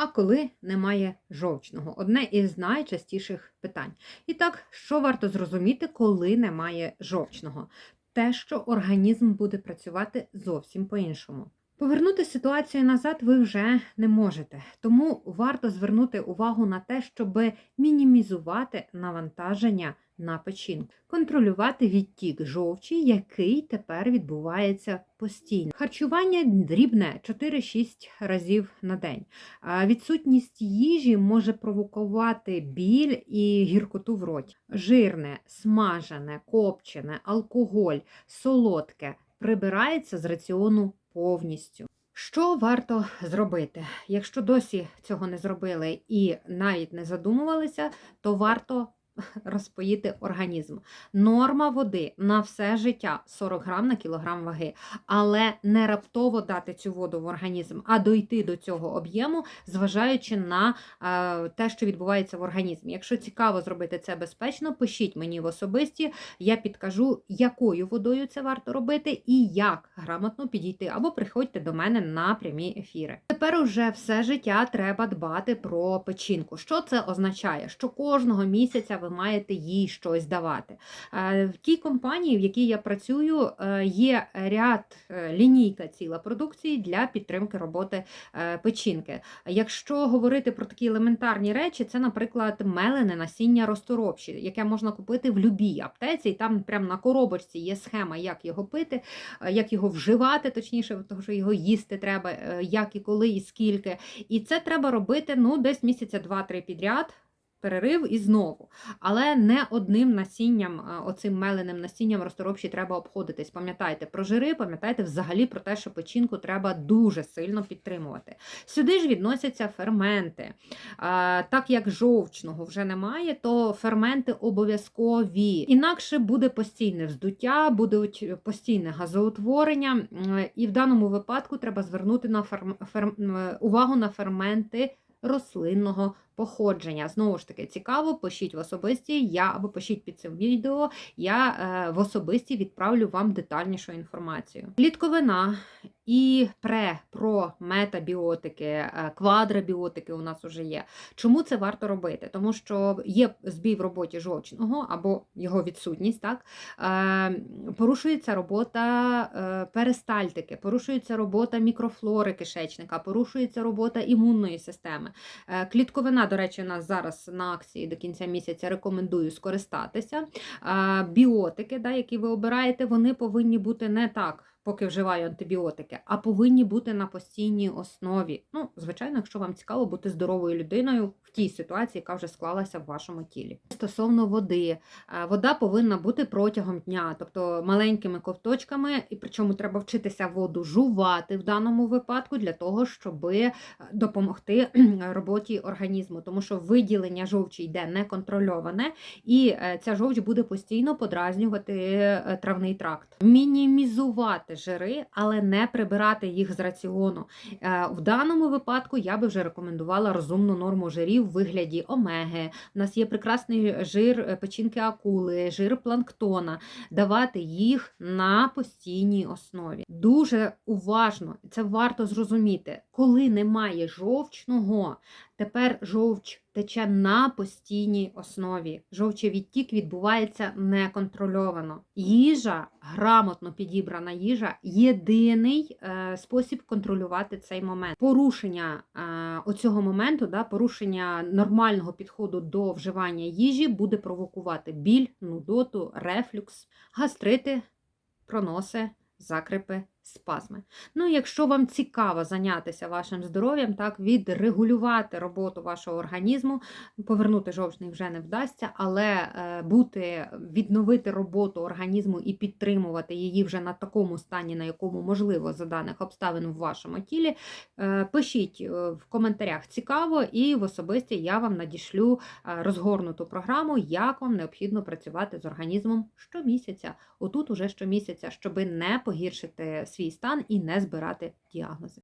А коли немає жовчного одне із найчастіших питань. І так, що варто зрозуміти, коли немає жовчного? Те, що організм буде працювати зовсім по-іншому. Повернути ситуацію назад ви вже не можете, тому варто звернути увагу на те, щоб мінімізувати навантаження на печінку, контролювати відтік жовчі, який тепер відбувається постійно. Харчування дрібне 4-6 разів на день. Відсутність їжі може провокувати біль і гіркоту в роті. Жирне, смажене, копчене, алкоголь, солодке прибирається з раціону повністю. Що варто зробити? Якщо досі цього не зробили і навіть не задумувалися, то варто розпоїти організм. Норма води на все життя 40 грам на кілограм ваги, але не раптово дати цю воду в організм, а дойти до цього об'єму, зважаючи на е, те, що відбувається в організмі. Якщо цікаво зробити це безпечно, пишіть мені в особисті, я підкажу, якою водою це варто робити і як грамотно підійти, або приходьте до мене на прямі ефіри. Тепер уже все життя треба дбати про печінку. Що це означає? Що кожного місяця ви маєте їй щось давати. Е, В тій компанії, в якій я працюю, е, є ряд е, лінійка ціла продукції для підтримки роботи печінки. Якщо говорити про такі елементарні речі, це, наприклад, мелене насіння розторопші, яке можна купити в любій аптеці, і там прямо на коробочці є схема, як його пити, як його вживати, точніше, тому що його їсти треба, як і коли, і скільки. І це треба робити ну, десь місяця два-три підряд. Перерив і знову. Але не одним насінням, е, оцим меленим насінням розторопші треба обходитись. Пам'ятайте про жири, пам'ятайте взагалі про те, що печінку треба дуже сильно підтримувати. Сюди ж відносяться ферменти. А, Так як жовчного вже немає, то ферменти обов'язкові. Інакше буде постійне вздуття, буде постійне газоутворення. І в даному випадку треба звернути на ферм... Ферм... е, увагу на ферменти рослинного походження. Знову ж таки, цікаво, пишіть в особисті, я або пишіть під цим відео, я е, в особисті відправлю вам детальнішу інформацію. Клітковина і пре, про метабіотики, е, квадрабіотики у нас вже є. Чому це варто робити? Тому що є збій в роботі жовчного або його відсутність, так? Е, порушується робота е, перистальтики, порушується робота мікрофлори кишечника, порушується робота імунної системи. Е, Клітковина, до речі, у нас зараз на акції до кінця місяця рекомендую скористатися. Біотики, да, які ви обираєте, вони повинні бути не так. Поки вживаю антибіотики, а повинні бути на постійній основі. Ну, звичайно, якщо вам цікаво бути здоровою людиною в тій ситуації, яка вже склалася в вашому тілі. Стосовно води, е, вода повинна бути протягом дня, тобто маленькими ковточками, і причому треба вчитися воду жувати в даному випадку для того, щоб допомогти роботі організму, тому що виділення жовчі йде неконтрольоване, і е, ця жовч буде постійно подразнювати е, травний тракт. Мінімізувати жири, але не прибирати їх з раціону. Е, В даному випадку я би вже рекомендувала розумну норму жирів в вигляді омеги. У нас є прекрасний жир е, печінки акули, жир планктона. Давати їх на постійній основі. Дуже уважно, це варто зрозуміти, коли немає жовчного, тепер жовч тече на постійній основі. Жовчовідтік відбувається неконтрольовано. Їжа, грамотно підібрана їжа єдиний е, спосіб контролювати цей момент. Порушення е, оцього моменту, да, порушення нормального підходу до вживання їжі буде провокувати біль, нудоту, рефлюкс, гастрити, проноси, закрипи. Спазми. Ну, якщо вам цікаво зайнятися вашим здоров'ям, так, відрегулювати роботу вашого організму, повернути жовчний вже не вдасться, але е, бути, відновити роботу організму і підтримувати її вже на такому стані, на якому можливо за даних обставин в вашому тілі, е, пишіть е, в коментарях цікаво, і в особисті я вам надішлю розгорнуту програму, як вам необхідно працювати з організмом щомісяця. Отут уже щомісяця, щоби не погіршити свій стан і не збирати діагнози.